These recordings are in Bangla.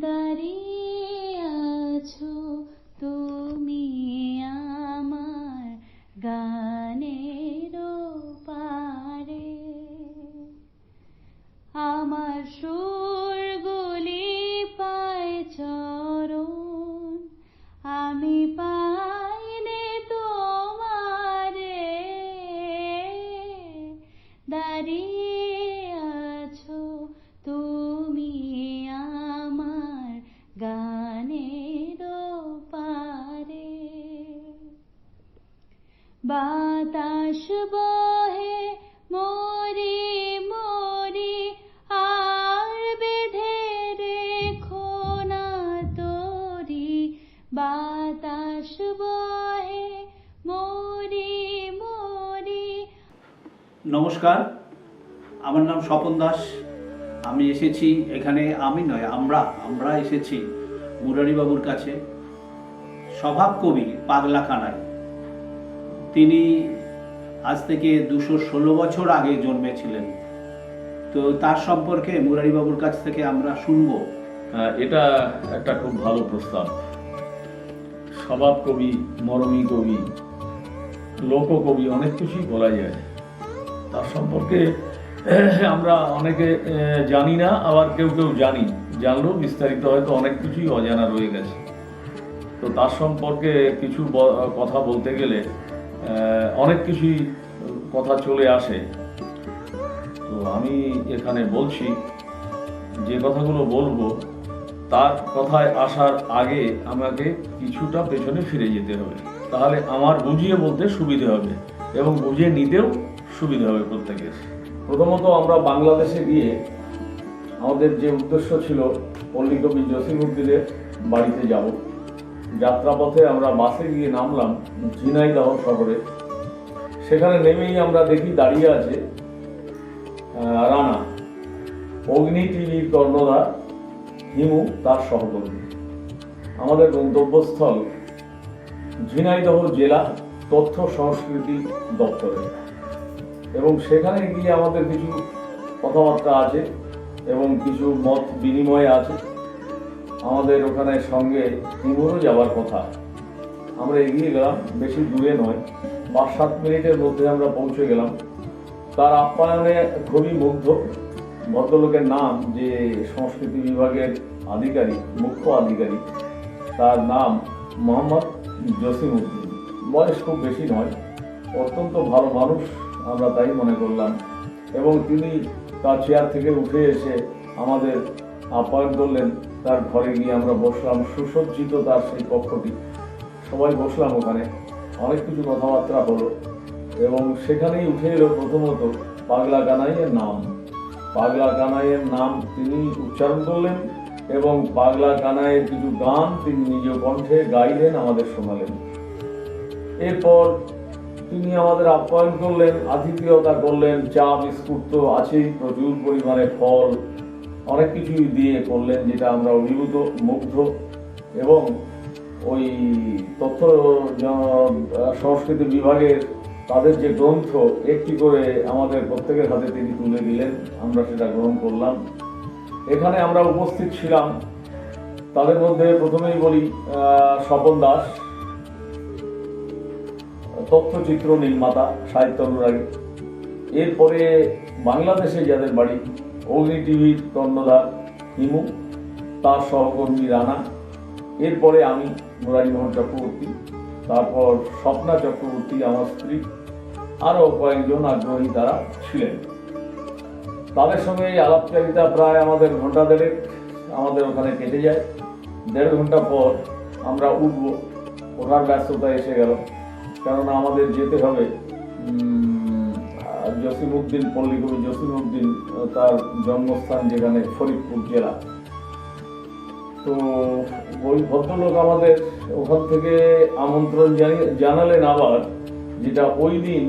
দাঁড়িয়ে নমস্কার। আমার নাম স্বপন দাস। আমি এসেছি এখানে আমি নয় আমরা আমরা এসেছি মুরারিবাবুর কাছে। স্বভাব কবি পাগলা কানাই। তিনি আজ থেকে দুশো ষোলো বছর আগে জন্মেছিলেন। তো তার সম্পর্কে মুরারিবাবুর কাছ থেকে আমরা শুনব। হ্যাঁ, এটা একটা খুব ভালো প্রস্তাব। স্বভাব কবি মরমী কবি লোককবি অনেক কিছুই বলা যায়। তার সম্পর্কে আমরা অনেকে জানি না, আবার কেউ কেউ জানি। জানলেও বিস্তারিত হয়তো অনেক কিছুই অজানা রয়ে গেছে। তো তার সম্পর্কে কিছু কথা বলতে গেলে অনেক কিছুই কথা চলে আসে। তো আমি এখানে বলছি, যে কথাগুলো বলব, তার কথায় আসার আগে আমাকে কিছুটা পেছনে ফিরে যেতে হবে। তাহলে আমার বুঝিয়ে বলতে সুবিধে হবে এবং বুঝিয়ে নিতেও সুবিধা হবে প্রত্যেকের। প্রথমত আমরা বাংলাদেশে গিয়ে আমাদের যে উদ্দেশ্য ছিল পল্লীকবি জসিমুদ্দিনের বাড়িতে যাব। যাত্রাপথে আমরা বাসে গিয়ে নামলাম ঝিনাইদহ শহরে সেখানে নেমেই আমরা দেখি দাঁড়িয়ে আছে রানা। অগ্নি টিভির কর্ণধার হিমু, তার সহকর্মী। আমাদের গন্তব্যস্থল ঝিনাইদহ জেলা তথ্য সংস্কৃতি দপ্তরে এবং সেখানে গিয়ে আমাদের কিছু কথাবার্তা আছে এবং কিছু মত বিনিময় আছে। আমাদের ওখানে সঙ্গে হিমুরও যাওয়ার কথা। আমরা এগিয়ে গেলাম, বেশি দূরে নয়। পাঁচ, সাত মিনিটের মধ্যে আমরা পৌঁছে গেলাম। তার আপ্যায়নে খুবই মুগ্ধ। ভদ্রলোকের নাম যে সংস্কৃতি বিভাগের আধিকারিক, মুখ্য আধিকারিক, তার নাম মোহাম্মদ জসিম উদ্দিন বয়স খুব বেশি নয়, অত্যন্ত ভালো মানুষ। আমরা তাই মনে করলাম। এবং তিনি তার চেয়ার থেকে উঠে এসে আমাদের আপ্যায়ন করলেন। তার ঘরে গিয়ে আমরা বসলাম, সুসজ্জিত তার সেই কক্ষটি। সবাই বসলাম ওখানে। অনেক কিছু কথাবার্তা হলো। এবং সেখানেই উঠে এলো প্রথমত পাগলা কানাইয়ের নাম। পাগলা কানাইয়ের নাম তিনি উচ্চারণ করলেন এবং পাগলা কানাইয়ের কিছু গান তিনি নিজ কণ্ঠে গাইলেন, আমাদের শোনালেন। এরপর তিনি আমাদের আপ্যায়ন করলেন, আতিথেয়তা করলেন, চা, বিস্কুট তো আছেই, প্রচুর পরিমাণে ফল, অনেক কিছুই দিয়ে করলেন, যেটা আমরা অভিভূত, মুগ্ধ এবং ওই তথ্য সংস্কৃতি বিভাগের তাদের যে গ্রন্থ, একটি করে আমাদের প্রত্যেকের হাতে তিনি তুলে দিলেন, আমরা সেটা গ্রহণ করলাম। এখানে আমরা উপস্থিত ছিলাম। তাদের মধ্যে প্রথমেই বলি স্বপন দাস। তথ্যচিত্র নির্মাতা সাহিত্য অনুরাগী এরপরে বাংলাদেশে যাদের বাড়ি, অগ্নি টিভির কর্ণধার হিমু, তার সহকর্মী রানা, এরপরে আমি মুরারিমোহন চক্রবর্তী, তারপর স্বপ্না চক্রবর্তী, আমার স্ত্রী, আরও কয়েকজন আগ্রহী তারা ছিলেন। তাদের সঙ্গে এই আলাপচারিতা প্রায় আমাদের ঘণ্টা দেড়েক, আমাদের ওখানে কেটে যায়। দেড় ঘণ্টা পর আমরা উঠব ওঠার ব্যস্ততা এসে গেল কেননা আমাদের যেতে হবে জসিমউদ্দিন পল্লীকবি জসিমউদ্দিন আহ, তার জন্মস্থান যেখানে ফরিদপুর জেলা। তো ওই ভদ্রলোক আমাদের ওখান থেকে আমন্ত্রণ জানালেন আবার যেটা ওই দিন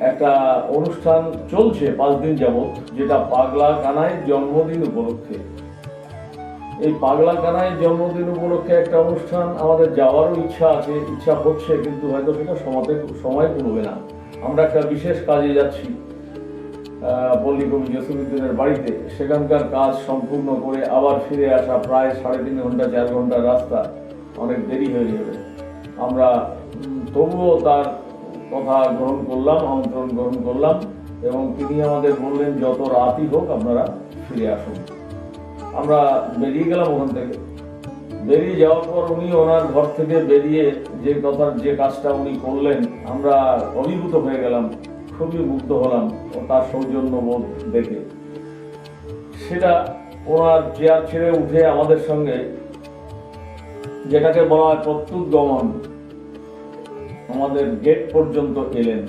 একটা অনুষ্ঠান চলছে পাঁচ দিন যাবত যেটা পাগলা কানাইয়ের জন্মদিন উপলক্ষে। এই পাগলা কানাইয়ের জন্মদিন উপলক্ষে একটা অনুষ্ঠান, আমাদের যাওয়ারও ইচ্ছা আছে, ইচ্ছা হচ্ছে, কিন্তু হয়তো সেটা সমাতে সময় কুলবে না। আমরা একটা বিশেষ কাজে যাচ্ছি পল্লী কবি জসিমুদ্দিনের বাড়িতে। সেখানকার কাজ সম্পূর্ণ করে আবার ফিরে আসা প্রায় সাড়ে তিন ঘণ্টা, চার ঘণ্টার রাস্তা। অনেক দেরি হয়ে যাবে। আমরা তবুও তার কথা গ্রহণ করলাম, আমন্ত্রণ গ্রহণ করলাম, এবং তিনি আমাদের বললেন, যত রাতই হোক আপনারা ফিরে আসুন। আমরা বেরিয়ে গেলাম ওখান থেকে। বেরিয়ে যাওয়ার পর উনি ওনার ঘর থেকে বেরিয়ে যে কথার, যে কাজটা উনি করলেন, আমরা অভিভূত হয়ে গেলাম, খুবই মুগ্ধ হলাম ও তার সৌজন্য বোধ দেখে। সেটা ওনার চেয়ার ছেড়ে উঠে আমাদের সঙ্গে, যেটাকে বলা হয় প্রত্যুত গমন আমাদের গেট পর্যন্ত এলেন।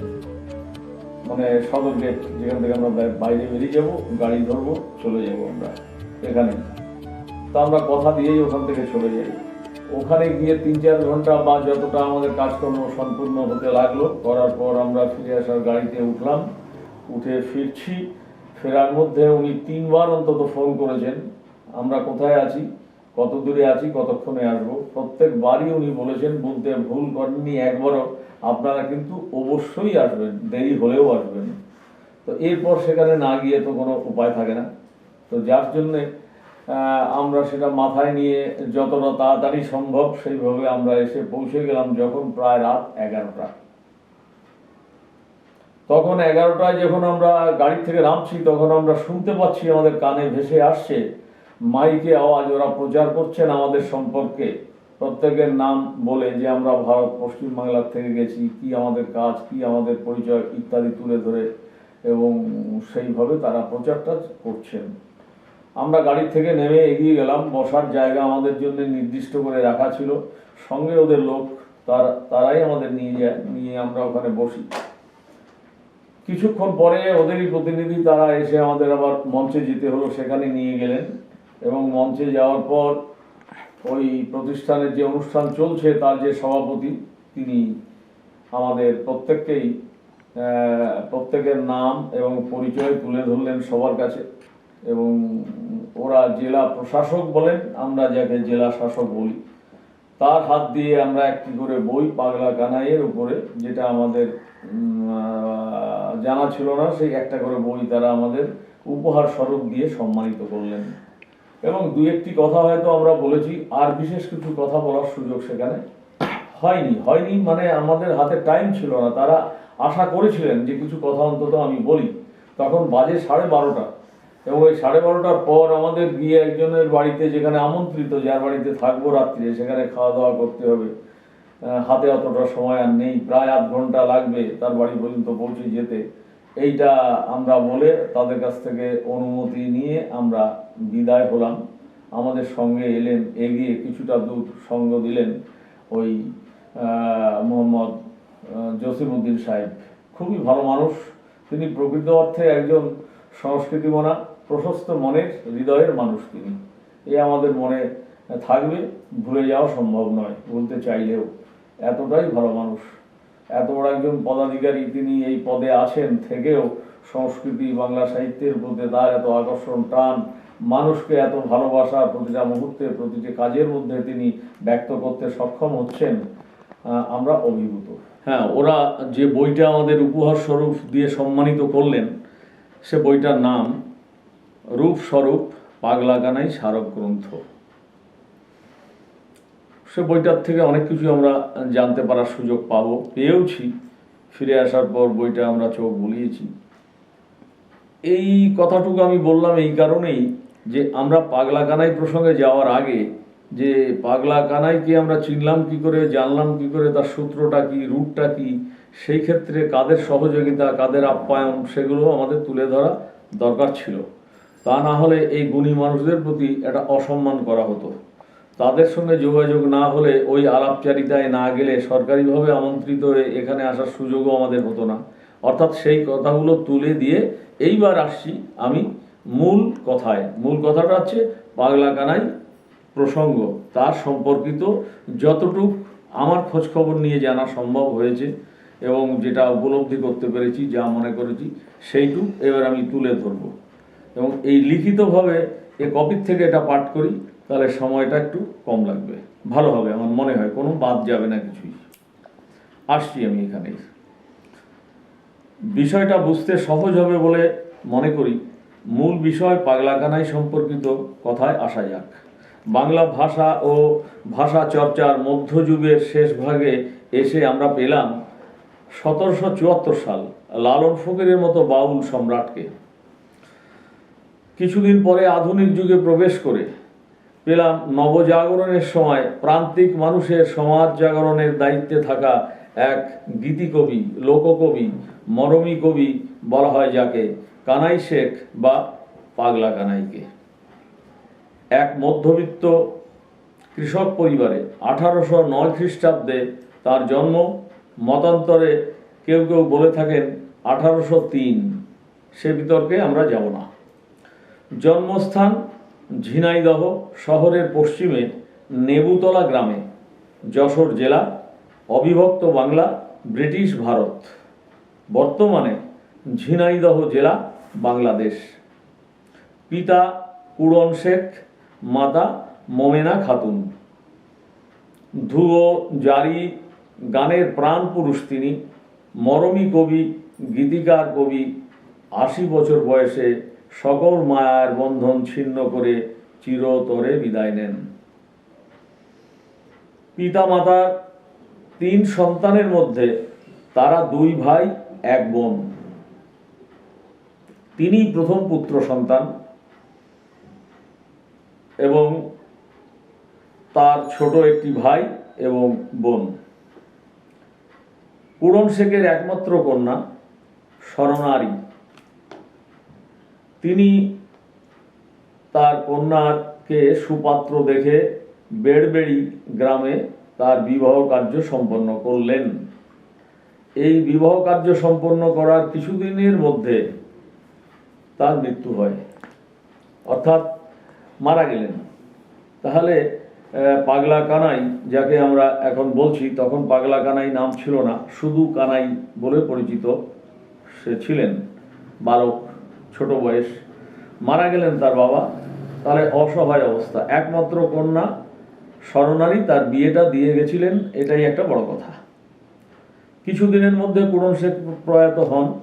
মানে সদর গেট যেখান থেকে আমরা বাইরে বেরিয়ে যাব, গাড়ি ধরবো, চলে যাব আমরা। এখানে। তো আমরা কথা দিয়েই ওখান থেকে চলে যাই। ওখানে গিয়ে তিন চার ঘণ্টা বা যতটা আমাদের কাজকর্ম সম্পূর্ণ হতে লাগল, করার পর আমরা ফিরে আসার গাড়িতে উঠলাম। উঠে ফিরছি। ফেরার মধ্যে উনি তিনবার অন্তত ফোন করেছেন, আমরা কোথায় আছি? কত দূরে আছি? কতক্ষণে আসব? প্রত্যেকবারই উনি বলেছেন, বলতে ভুল করেননি একবারও। আপনারা কিন্তু অবশ্যই আসবেন, দেরি হলেও আসবেন। তো এরপর সেখানে না গিয়ে তো কোনো উপায় থাকে না। তো যার জন্যে আমরা সেটা মাথায় নিয়ে যতটা তাড়াতাড়ি সম্ভব সেইভাবে আমরা এসে পৌঁছে গেলাম যখন প্রায় রাত এগারোটা। তখন এগারোটায় যখন আমরা গাড়ি থেকে নামছি, তখন আমরা শুনতে পাচ্ছি আমাদের কানে ভেসে আসছে, মাইকে আওয়াজ, ওরা প্রচার করছেন আমাদের সম্পর্কে। প্রত্যেকের নাম বলে যে আমরা ভারত পশ্চিমবাংলার থেকে গেছি, কি আমাদের কাজ, কি আমাদের পরিচয় ইত্যাদি তুলে ধরে এবং সেইভাবে তারা প্রচারটা করছেন। আমরা গাড়ি থেকে নেমে এগিয়ে গেলাম। বসার জায়গা আমাদের জন্য নির্দিষ্ট করে রাখা ছিল। সঙ্গে ওদের লোক তারা, তারাই আমাদের নিয়ে যায়, নিয়ে আমরা ওখানে বসি। কিছুক্ষণ পরে ওদেরই প্রতিনিধি তারা এসে আমাদের আবার মঞ্চে যেতে হলো, সেখানে নিয়ে গেলেন। এবং মঞ্চে যাওয়ার পর ওই প্রতিষ্ঠানের যে অনুষ্ঠান চলছে, তার যে সভাপতি, তিনি আমাদের প্রত্যেককেই প্রত্যেকের নাম এবং পরিচয় তুলে ধরলেন সবার কাছে। এবং ওরা জেলা প্রশাসক বলেন, আমরা যাকে জেলা শাসক বলি, তার হাত দিয়ে আমরা একটি করে বই পাগলা কানাইয়ের উপরে, যেটা আমাদের জানা ছিল না, সেই একটা করে বই তারা আমাদের উপহার স্বরূপ দিয়ে সম্মানিত করলেন। এবং দু একটি কথা হয়তো আমরা বলেছি, আর বিশেষ কিছু কথা বলার সুযোগ সেখানে হয়নি। হয়নি মানে আমাদের হাতে টাইম ছিল না। তারা আশা করেছিলেন যে কিছু কথা অন্তত আমি বলি। তখন বাজে সাড়ে বারোটা। এবং ওই সাড়ে বারোটার পর আমাদের গিয়ে একজনের বাড়িতে যেখানে আমন্ত্রিত, যার বাড়িতে থাকব রাত্রিরে সেখানে খাওয়া দাওয়া করতে হবে। হাতে অতটা সময় আর নেই, প্রায় আধ ঘণ্টা লাগবে তার বাড়ি পর্যন্ত পৌঁছে যেতে। এইটা আমরা বলে তাদের কাছ থেকে অনুমতি নিয়ে আমরা বিদায় হলাম। আমাদের সঙ্গে এলেন, এগিয়ে কিছুটা দূর সঙ্গ দিলেন ওই মোহাম্মদ জসিমউদ্দিন সাহেব। খুবই ভালো মানুষ। তিনি প্রকৃত অর্থে একজন সংস্কৃতিমনা। প্রশস্ত মনের হৃদয়ের মানুষ তিনি। এ আমাদের মনে থাকবে, ভুলে যাওয়া সম্ভব নয় বলতে চাইলেও। এতটাই ভালো মানুষ। এত বড় একজন পদাধিকারী তিনি এই পদে আছেন থেকেও সংস্কৃতি, বাংলা সাহিত্যের প্রতি তার এত আকর্ষণ টান মানুষকে এত ভালোবাসা প্রতিটা মুহূর্তে, প্রতিটি কাজের মধ্যে তিনি ব্যক্ত করতে সক্ষম হচ্ছেন আমরা অভিভূত। হ্যাঁ ওরা যে বইটা আমাদের উপহার স্বরূপ দিয়ে সম্মানিত করলেন, সে বইটার নাম রূপস্বরূপ পাগলা কানাই স্মারক গ্রন্থ। সে বইটার থেকে অনেক কিছু আমরা জানতে পারার সুযোগ পাবো, পেয়েওছি। ফিরে আসার পর বইটা আমরা চোখ বুলিয়েছি। এই কথাটুকু আমি বললাম এই কারণেই যে আমরা পাগলা কানাই প্রসঙ্গে যাওয়ার আগে যে পাগলা কানাইকে আমরা চিনলাম কি করে, জানলাম কি করে, তার সূত্রটা কি রুটটা কি, সেই ক্ষেত্রে কাদের সহযোগিতা, কাদের আপ্যায়ন, সেগুলো আমাদের তুলে ধরা দরকার ছিল। তা না হলে এই গুণী মানুষদের প্রতি এটা অসম্মান করা হতো। তাদের সঙ্গে যোগাযোগ না হলে ওই আলাপচারিতায় না গেলে সরকারিভাবে আমন্ত্রিত হয়ে এখানে আসার সুযোগও আমাদের হতো না। অর্থাৎ সেই কথাগুলো তুলে দিয়ে এইবার আসছি আমি মূল কথায়। মূল কথাটা হচ্ছে পাগলা কানাই প্রসঙ্গ। তার সম্পর্কিত যতটুক আমার খোঁজ খবর নিয়ে জানা সম্ভব হয়েছে এবং যেটা উপলব্ধি করতে পেরেছি, যা মনে করেছি, সেইটুক এবার আমি তুলে ধরব। এবং এই লিখিতভাবে এ কপির থেকে এটা পাঠ করি, তাহলে সময়টা একটু কম লাগবে। ভালো হবে আমার মনে হয়, কোনো বাদ যাবে না কিছুই। আসছি আমি এখানে বিষয়টা বুঝতে সহজ হবে বলে মনে করি। মূল বিষয় পাগলা কানাই সম্পর্কিত কথায় আসা যাক। বাংলা ভাষা ও ভাষা চর্চার মধ্যযুগের শেষ ভাগে এসে আমরা পেলাম সতেরোশো চুয়াত্তর সাল লালন ফকিরের মতো বাউল সম্রাটকে। কিছুদিন পরে আধুনিক যুগে প্রবেশ করে পেলাম নবজাগরণের সময় প্রান্তিক মানুষের সমাজ জাগরণের দায়িত্বে থাকা এক গীতিকবি, লোককবি, মরমী কবি বলা হয় যাকে, কানাই শেখ বা পাগলা কানাইকে। এক মধ্যবিত্ত কৃষক পরিবারে আঠারোশো নয় খ্রিস্টাব্দে তার জন্ম, মতান্তরে কেউ কেউ বলে থাকেন আঠারোশো তিন। সে বিতর্কে আমরা যাব না। জন্মস্থান ঝিনাইদহ শহরের পশ্চিমে নেবুতলা গ্রামে, যশোর জেলা, অবিভক্ত বাংলা, ব্রিটিশ ভারত। বর্তমানে ঝিনাইদহ জেলা বাংলাদেশ। পিতা কুরন শেখ, মাতা মোমেনা খাতুন। ধুয়ো জারি, গানের প্রাণ পুরুষ তিনি। মরমী কবি, গীতিকার কবি, আশি বছর বয়সে সকল মায়ার বন্ধন ছিন্ন করে চিরতরে বিদায় নেন। পিতা মাতার তিন সন্তানের মধ্যে তারা দুই ভাই, এক বোন। তিনি প্রথম পুত্র সন্তান এবং তার ছোট একটি ভাই এবং বোন। পূরণ শেখের একমাত্র কন্যা স্বর্ণারী তিনি তার কন্যাকে সুপাত্র দেখে বেড়বেড়ি গ্রামে তার বিবাহ কার্য সম্পন্ন করলেন। এই বিবাহ কার্য সম্পন্ন করার কিছুদিনের মধ্যে তার মৃত্যু হয়। অর্থাৎ মারা গেলেন। তাহলে পাগলা কানাই, যাকে আমরা এখন বলছি, তখন পাগলা কানাই নাম ছিল না, শুধু কানাই বলে পরিচিত সে ছিলেন। বালক ছোট বয়স, মারা গেলেন তার বাবা, তাহলে অসহায় অবস্থা। একমাত্র কন্যা, স্মরণারী তার বিয়েটা দিয়ে গেছিলেন, এটাই একটা বড় কথা। কিছুদিনের মধ্যে পূরণ শেখ প্রয়াত হন।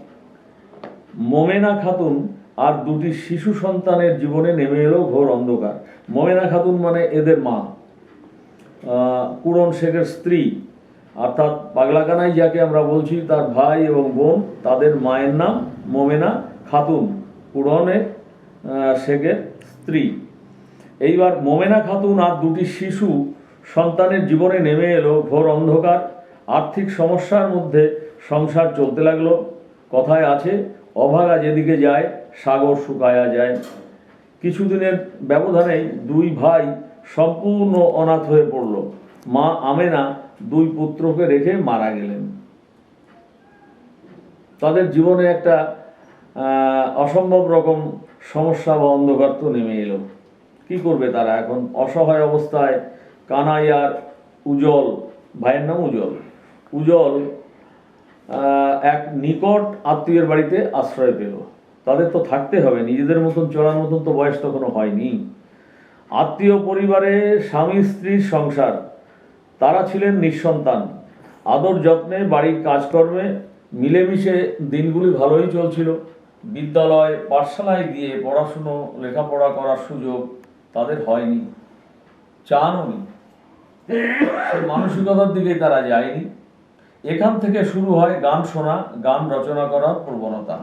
মোমেনা খাতুন আর দুটি শিশু সন্তানের জীবনে নেমে এলো ঘোর অন্ধকার। মোমেনা খাতুন মানে এদের মা। পূরণ শেখের স্ত্রী। অর্থাৎ পাগলাকানাই যাকে আমরা বলছি, তার ভাই এবং বোন, তাদের মায়ের নাম মোমেনা খাতুন। আহ, শেখের স্ত্রী। এইবার মোমেনা খাতুন আর দুটি শিশু সন্তানের জীবনে নেমে এলো ঘোর অন্ধকার আর্থিক সমস্যার মধ্যে সংসার চলতে লাগল। কথায় আছে অভাগা যেদিকে যায় সাগর শুকায়া যায়। কিছুদিনের ব্যবধানেই দুই ভাই সম্পূর্ণ অনাথ হয়ে পড়ল। মা আমেনা দুই পুত্রকে রেখে মারা গেলেন। তাদের জীবনে একটা অসম্ভব রকম সমস্যা বা অন্ধকার তো নেমে এলো। কি করবে তারা এখন? অসহায় অবস্থায় কানাই আর উজ্জ্বল, ভাইয়ের নাম উজ্জ্বল। উজ্জ্বল এক নিকট আত্মীয়ের বাড়িতে আশ্রয় পেল। তাদের তো থাকতে হবে, নিজেদের মতন চলার মতন তো বয়স তখনও হয়নি। আত্মীয় পরিবারে স্বামী স্ত্রীর সংসার, তারা ছিলেন নিঃসন্তান। আদর যত্নে বাড়ির কাজকর্মে মিলেমিশে দিনগুলি ভালোই চলছিল। বিদ্যালয় পাঠশালায় গিয়ে পড়াশুনো, লেখাপড়া করার সুযোগ তাদের হয়নি চানও সেই মানসিকতার দিকে তারা যায়নি। এখান থেকে শুরু হয় গান শোনা, গান রচনা করার প্রবণতা।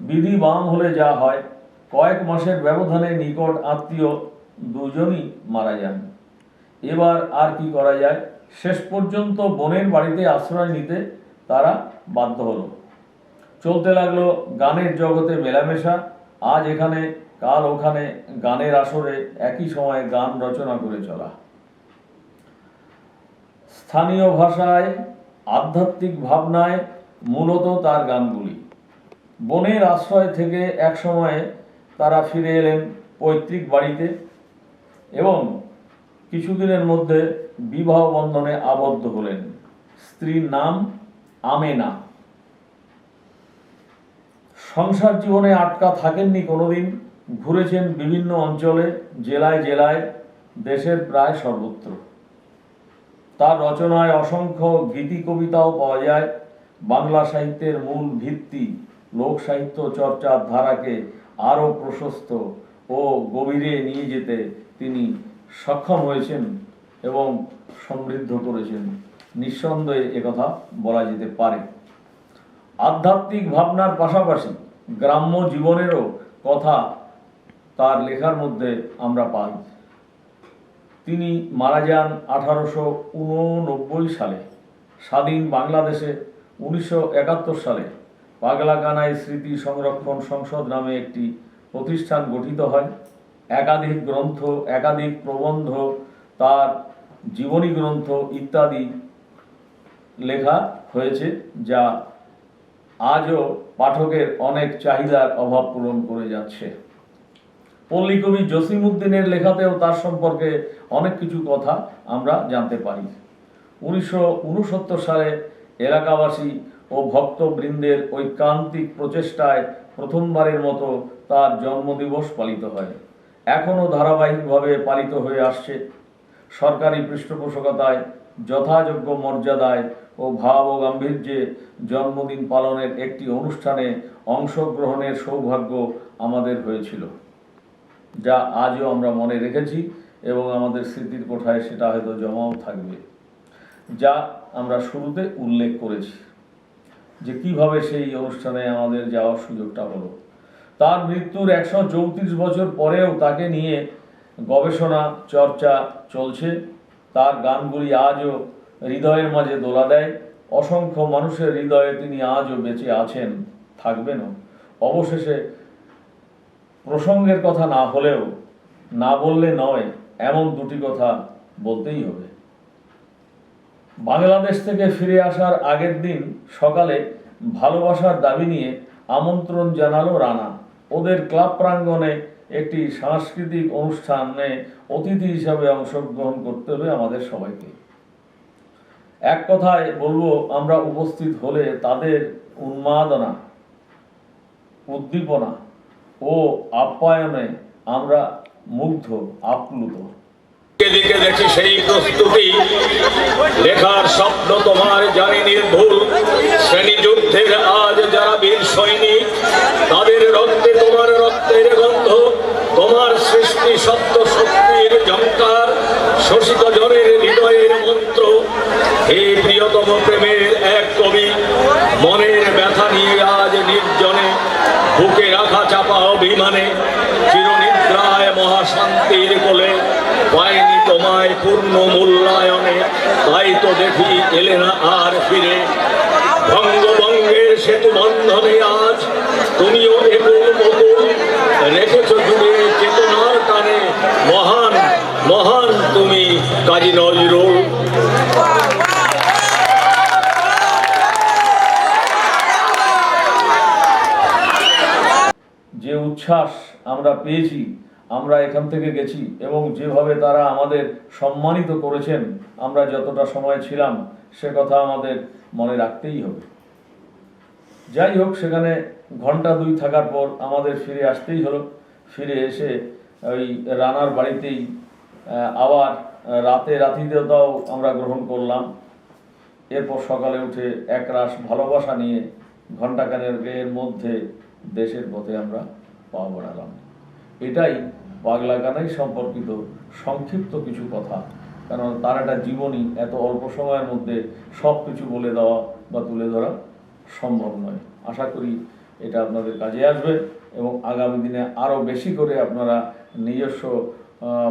বিধি বাম হলে যা হয়, কয়েক মাসের ব্যবধানে নিকট আত্মীয় দুজনই মারা যান। এবার আর কি করা যায়? শেষ পর্যন্ত বোনের বাড়িতে আশ্রয় নিতে তারা বাধ্য হলো। চলতে লাগল গানের জগতে মেলামেশা। আজ এখানে, কাল ওখানে গানের আসরে একই সময়ে গান রচনা করে চলা। স্থানীয় ভাষায়, আধ্যাত্মিক ভাবনায় মূলত তার গানগুলি। বনের আশ্রয় থেকে এক সময়ে তারা ফিরে এলেন পৈতৃক বাড়িতে এবং কিছুদিনের মধ্যে বিবাহ বন্ধনে আবদ্ধ হলেন। স্ত্রীর নাম আমেনা। সংসার জীবনে আটকা থাকেননি কোনোদিন, ঘুরেছেন বিভিন্ন অঞ্চলে, জেলায় জেলায়, দেশের প্রায় সর্বত্র। তার রচনায় অসংখ্য গীতি কবিতাও পাওয়া যায়, বাংলা সাহিত্যের মূল ভিত্তি, লোক সাহিত্য চর্চার ধারাকে আরও প্রশস্ত ও গভীরে নিয়ে যেতে তিনি সক্ষম হয়েছেন এবং সমৃদ্ধ করেছেন। নিঃসন্দেহে একথা বলা যেতে পারে। আধ্যাত্মিক ভাবনার পাশাপাশি গ্রাম্য জীবনেরও কথা তার লেখার মধ্যে আমরা পাই। তিনি মারা যান আঠারোশো উননব্বই সালে। স্বাধীন বাংলাদেশে উনিশশো একাত্তর সালে পাগলা কানাই স্মৃতি সংরক্ষণ সংসদ নামে একটি প্রতিষ্ঠান গঠিত হয়। একাধিক গ্রন্থ, একাধিক প্রবন্ধ, তার জীবনী গ্রন্থ ইত্যাদি লেখা হয়েছে, যা আজও পাঠকের অনেক চাহিদার অভাব পূরণ করে যাচ্ছে। পল্লী কবি জসিমউদ্দিনের লেখাতেও তার সম্পর্কে অনেক কিছু কথা আমরা জানতে পারি। উনিশশো উনসত্তর সালে এলাকাবাসী ও ভক্তবৃন্দের ঐকান্তিক প্রচেষ্টায় প্রথমবারের মতো তার জন্মদিবস পালিত হয়। এখনও ধারাবাহিকভাবে পালিত হয়ে আসছে। সরকারি পৃষ্ঠপোষকতায় যথাযোগ্য মর্যাদায় ও ভাব ও গাম্ভীর্যে জন্মদিন পালনের একটি অনুষ্ঠানে অংশগ্রহণের সৌভাগ্য আমাদের হয়েছিল, যা আজও আমরা মনে রেখেছি এবং আমাদের স্মৃতির কোঠায় সেটা হয়তো জমাও থাকবে, যা আমরা শুরুতে উল্লেখ করেছি যে কীভাবে সেই অনুষ্ঠানে আমাদের যাওয়ার সুযোগটা হলো। তার মৃত্যুর একশো চৌত্রিশ বছর পরেও তাকে নিয়ে গবেষণা, চর্চা চলছে। তার গানগুলি আজও হৃদয়ের মাঝে দোলা দেয়। অসংখ্য মানুষের হৃদয়ে তিনি আজও বেঁচে আছেন, থাকবেনও। অবশেষে প্রসঙ্গের কথা না হলেও, না বললে নয়, এমন দুটি কথা বলতেই হবে। বাংলাদেশ থেকে ফিরে আসার আগের দিন সকালে ভালোবাসার দাবি নিয়ে আমন্ত্রণ জানালো রানা। ওদের ক্লাব প্রাঙ্গণে একটি সাংস্কৃতিক অনুষ্ঠানে অতিথি হিসাবে অংশগ্রহণ করতে হবে আমাদের সবাইকে। এক কথায় বলব, আমরা উপস্থিত হলে তাদের উন্মাদনা, উদ্দীপনা ও আপ্যায়নে আমরা মুগ্ধ, আপ্লুত। দিকে দেখি সেই প্রস্তুতি। লেখার স্বপ্ন তোমার জানি নির্ভুল। শ্রেণি যুদ্ধের আজ যারা বীর সৈনিক, তাদের রক্তে তোমার রক্তের গন্ধ, তোমার সৃষ্টি সত্য শক্তির জঙ্কার শোষিত হে প্রিয়তম প্রেমের এক কবি, মনের ব্যথা নিয়ে আজ নির্জনে বুকে রাখা চাপা অভিমানে চিরনিদ্রায় মহাশান্তির কোলে পায়নি তোমায় পূর্ণ মূল্যায়নে, তাই তো দেখি এলে না আর ফিরে। বঙ্গবঙ্গের সেতু বন্ধনে আজ তুমিও একুল মকুল রেখেছ জুড়ে উচ্ছ্বাস আমরা পেয়েছি, আমরা এখান থেকে গেছি এবং যেভাবে তারা আমাদের সম্মানিত করেছেন, আমরা যতটা সময় ছিলাম, সে কথা আমাদের মনে রাখতেই হবে। যাই হোক, সেখানে ঘণ্টা দুই থাকার পর আমাদের ফিরে আসতেই হলো। ফিরে এসে ওই রানার বাড়িতেই আবার রাতে রাতিদেবতাও আমরা গ্রহণ করলাম। এরপর সকালে উঠে একরাশ ভালোবাসা নিয়ে ঘণ্টাখানের এর মধ্যে দেশের পথে আমরা পা বাড়ালাম এটাই পাগলা গানাই সম্পর্কিত সংক্ষিপ্ত কিছু কথা। কারণ তার একটা জীবনী এত অল্প সময়ের মধ্যে সব কিছু বলে দেওয়া বা তুলে ধরা সম্ভব নয়। আশা করি এটা আপনাদের কাজে আসবে এবং আগামী দিনে আরও বেশি করে আপনারা নিজস্ব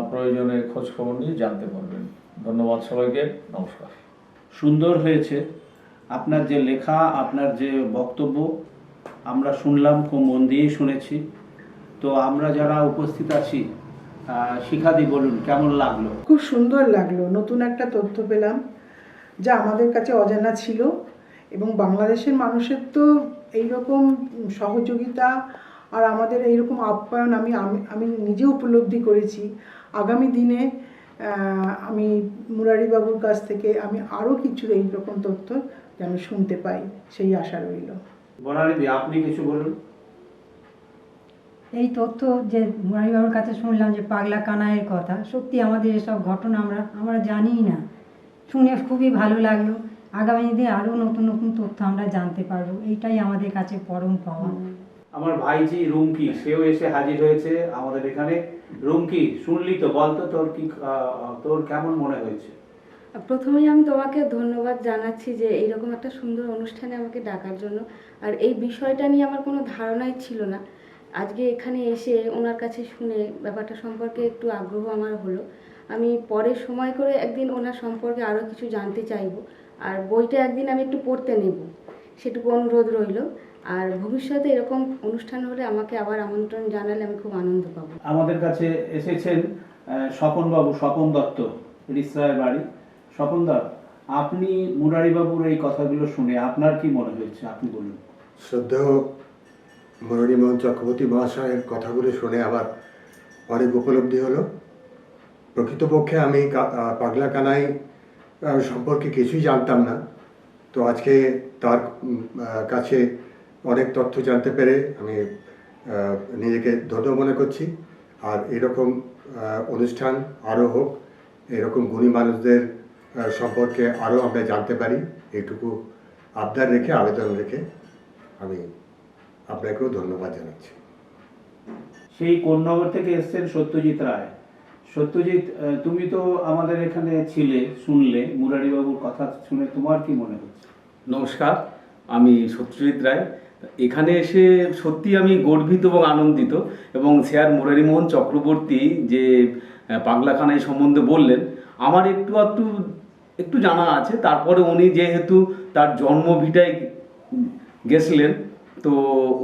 প্রয়োজনে খোঁজ খবর নিয়ে জানতে পারবেন। ধন্যবাদ সবাইকে, নমস্কার। সুন্দর হয়েছে। আপনার যে লেখা, আপনার যে বক্তব্য, আমরা শুনলাম, খুব মন দিয়েই শুনেছি। তো আমরা যারা উপস্থিত আছি শিখাদি বলুন কেমন লাগল? খুব সুন্দর লাগল। নতুন একটা তথ্য পেলাম যা আমাদের কাছে অজানা ছিল এবং বাংলাদেশের মানুষের তো এইরকম সহযোগিতা আর আমাদের এইরকম আপ্যায়ন আমি আমি নিজে উপলব্ধি করেছি। আগামী দিনে আমি মুরারিবাবুর কাছ থেকে আমি আরও কিছু এইরকম তথ্য যেন শুনতে পাই সেই আশা রইল। বনারিদি আপনি কিছু বলুন। এই তথ্য যে মুরারিবাবুর কাছে শুনলাম যে পাগলা কানাইয়ের কথা সত্যি আমাদের এসব ঘটনা আমরা আমরা জানিই না। শুনে খুবই ভালো লাগল। আগামী দিনে আরও নতুন নতুন তথ্য আমরা জানতে পারব। এইটাই আমাদের কাছে পরম পাওয়া। আমার ভাইজি রুমকি সেও এসে হাজির হয়েছে আমাদের এখানে। রুমকি শুনলি তো বলতো তোর কি আহ, তোর কেমন মনে হয়েছে? প্রথমেই আমি তোমাকে ধন্যবাদ জানাচ্ছি যে এইরকম একটা সুন্দর অনুষ্ঠানে আমাকে ডাকার জন্য। আর এই বিষয়টা নিয়ে আমার কোনো ধারণাই ছিল না। আজকে এখানে এসে ওনার কাছে শুনে ব্যাপারটা সম্পর্কে একটু আগ্রহ আমার হলো। আমি পরে সময় করে একদিন ওনার সম্পর্কে আরও কিছু জানতে চাইব। আর বইটা একদিন আমি একটু পড়তে নেব। সেটুকু অনুরোধ রইল। আর ভবিষ্যতে এরকম অনুষ্ঠান হলে আমাকে আবার আমন্ত্রণ জানালে আমি খুব আনন্দ পাবো। আমাদের কাছে এসেছেন আহ, স্বপন বাবু স্বপন দত্ত রিসরায়ের বাড়ি। স্বপন দা আপনি মুরারি বাবুর এই কথাগুলো শুনে আপনার কি মনে হয়েছে? আপনি বলুন। শ্রদ্ধেয় মুরলীমোহন চক্রবর্তী মহাশয়ের কথাগুলো শুনে আমার অনেক উপলব্ধি হলো। প্রকৃতপক্ষে আমি পাগলা কানাই সম্পর্কে কিছুই জানতাম না। তো আজকে তার কাছে অনেক তথ্য জানতে পেরে আমি নিজেকে ধন্য মনে করছি। আর এরকম অনুষ্ঠান আরও হোক, এরকম গুণী মানুষদের সম্পর্কে আরও আমরা জানতে পারি। এইটুকু আবদার রেখে, আবেদন রেখে আমি আপনাকেও ধন্যবাদ জানাচ্ছি। সেই কোন্নগর থেকে এসেছেন সত্যজিৎ রায়। সত্যজিৎ তুমি তো আমাদের এখানে ছিলে শুনলে মুরারি বাবুর কথা শুনে তোমার কি মনে হচ্ছে? নমস্কার আমি সত্যজিৎ রায়। এখানে এসে সত্যি আমি গর্বিত এবং আনন্দিত এবং স্যার মুরারিমোহন চক্রবর্তী যে আহ, পাগলাখানাই সম্বন্ধে বললেন আমার একটু একটু একটু জানা আছে। তারপরে উনি যেহেতু তার জন্মভিটায় গেছিলেন তো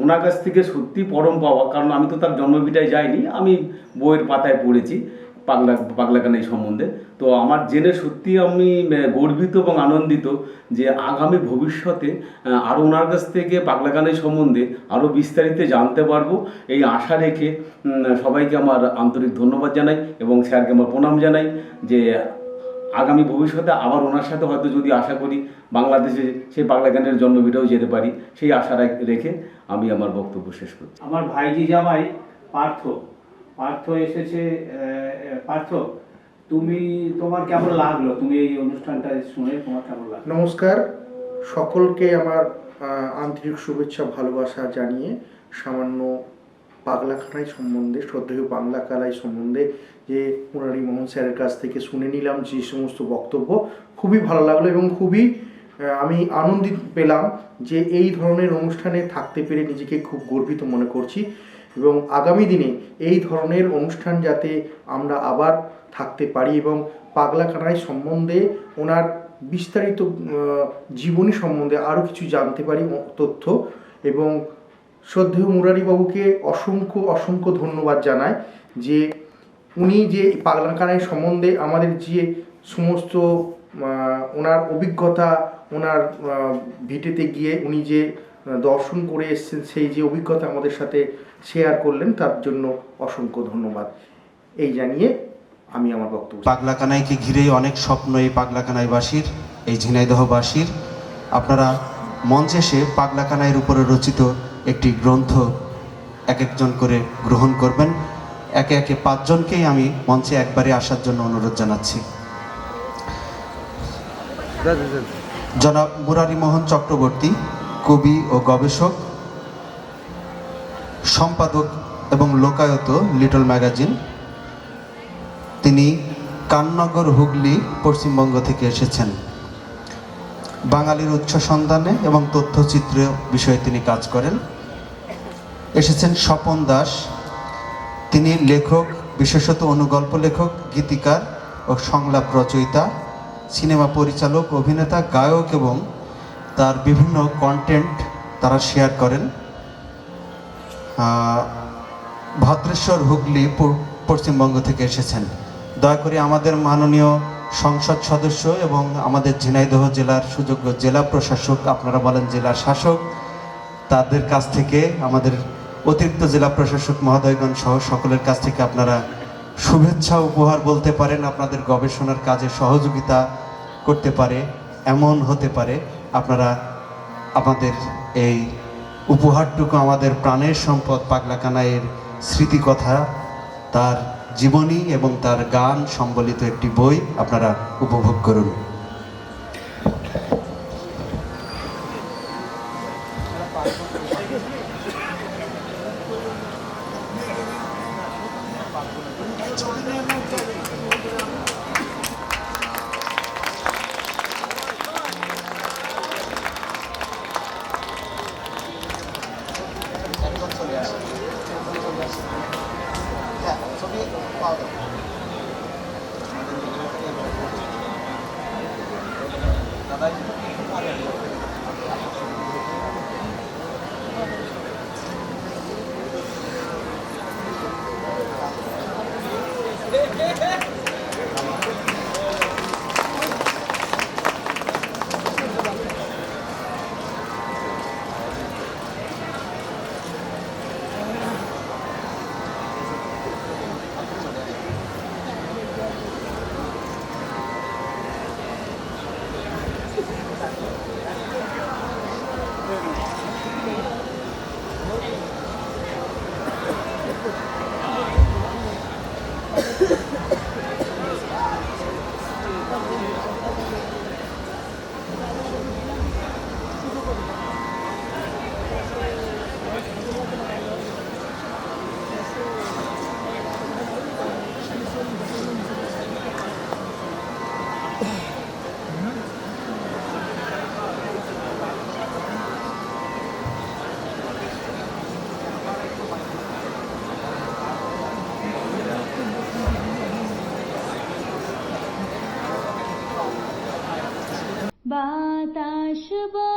ওনার কাছ থেকে সত্যি পরম পাওয়া, কারণ আমি তো তার জন্মভিটায় যাইনি, আমি বইয়ের পাতায় পড়েছি, পাগলা পাগলাকানাই সম্বন্ধে। তো আমার জেনে সত্যি আমি গর্বিত এবং আনন্দিত যে আগামী ভবিষ্যতে আরও ওনার কাছ থেকে পাগলাকানাই সম্বন্ধে আরও বিস্তারিত জানতে পারব। এই আশা রেখে সবাইকে আমার আন্তরিক ধন্যবাদ জানাই এবং স্যারকে আমার প্রণাম জানাই যে আগামী ভবিষ্যতে আবার ওনার সাথে হয়তো যদি আশা করি বাংলাদেশে সেই পাগলা গানের জন্মভিটাও যেতে পারি সেই আশা রেখে আমি আমার বক্তব্য শেষ করছি। আমার ভাইজি জামাই পার্থ পার্থ এসেছে পার্থ তুমি তোমার কেমন লাগল? তুমি এই অনুষ্ঠানটা শুনে তোমার কেমন লাগল? নমস্কার। সকলকে আমার আন্তরিক শুভেচ্ছা ভালোবাসা জানিয়ে সামান্য পাগলাখানাই সম্বন্ধে, শ্রদ্ধেয় বাংলা কালাই সম্বন্ধে যে মুরারি মোহন স্যারের কাছ থেকে শুনে নিলাম যে সমস্ত বক্তব্য, খুবই ভালো লাগল এবং খুবই আমি আনন্দিত পেলাম যে এই ধরনের অনুষ্ঠানে থাকতে পেরে নিজেকে খুব গর্বিত মনে করছি এবং আগামী দিনে এই ধরনের অনুষ্ঠান যাতে আমরা আবার থাকতে পারি এবং পাগলাখানাই সম্বন্ধে ওনার বিস্তারিত জীবনী সম্বন্ধে আরও কিছু জানতে পারি তথ্য এবং শ্রদ্ধেয় মুরারিবাবুকে অসংখ্য অসংখ্য ধন্যবাদ জানাই যে উনি যে পাগলাকানাই সম্বন্ধে আমাদের যে সমস্ত ওনার অভিজ্ঞতা, ওনার ভিটেতে গিয়ে উনি যে দর্শন করে এসছেন, সেই যে অভিজ্ঞতা আমাদের সাথে শেয়ার করলেন, তার জন্য অসংখ্য ধন্যবাদ। এই জানিয়ে আমি আমার বক্তব্য পাগলাকানাইকে ঘিরেই অনেক স্বপ্ন এই পাগলাকানাইবাসীর, এই ঝিনাইদহবাসীর। আপনারা মঞ্চে এসে পাগলাকানাইয়ের উপরে রচিত একটি গ্রন্থ এক একজন করে গ্রহণ করবেন। একে একে পাঁচজনকেই আমি মঞ্চে একবারে আসার জন্য অনুরোধ জানাচ্ছি। জনাব মুরারি মোহন চক্রবর্তী, কবি ও গবেষক, সম্পাদক এবং লোকায়ত লিটল ম্যাগাজিন। তিনি কান্নগর হুগলি, পশ্চিমবঙ্গ থেকে এসেছেন। বাঙালির উচ্চ সন্ধানে এবং তথ্যচিত্র বিষয়ে তিনি কাজ করেন। এসেছেন স্বপন দাস। তিনি লেখক, বিশেষত অনুগল্প লেখক, গীতিকার ও সংলাপ রচয়িতা, সিনেমা পরিচালক, অভিনেতা, গায়ক এবং তার বিভিন্ন কন্টেন্ট তারা শেয়ার করেন। ভদ্রেশ্বর হুগলি পশ্চিমবঙ্গ থেকে এসেছেন। দয়া করে আমাদের মাননীয় সংসদ সদস্য এবং আমাদের ঝিনাইদহ জেলার সুযোগ্য জেলা প্রশাসক, আপনারা বলেন জেলা শাসক, তাদের কাছ থেকে আমাদের অতিরিক্ত জেলা প্রশাসক মহোদয়গণ সহ সকলের কাছ থেকে আপনারা শুভেচ্ছা, উপহার বলতে পারেন। আপনাদের গবেষণার কাজে সহযোগিতা করতে পারে, এমন হতে পারে। আপনারা আমাদের এই উপহারটুকু আমাদের প্রাণের সম্পদ পাগলাকানাইয়ের স্মৃতিকথা, তার জীবনী এবং তার গান সম্বলিত একটি বই আপনারা উপভোগ করুন ताशु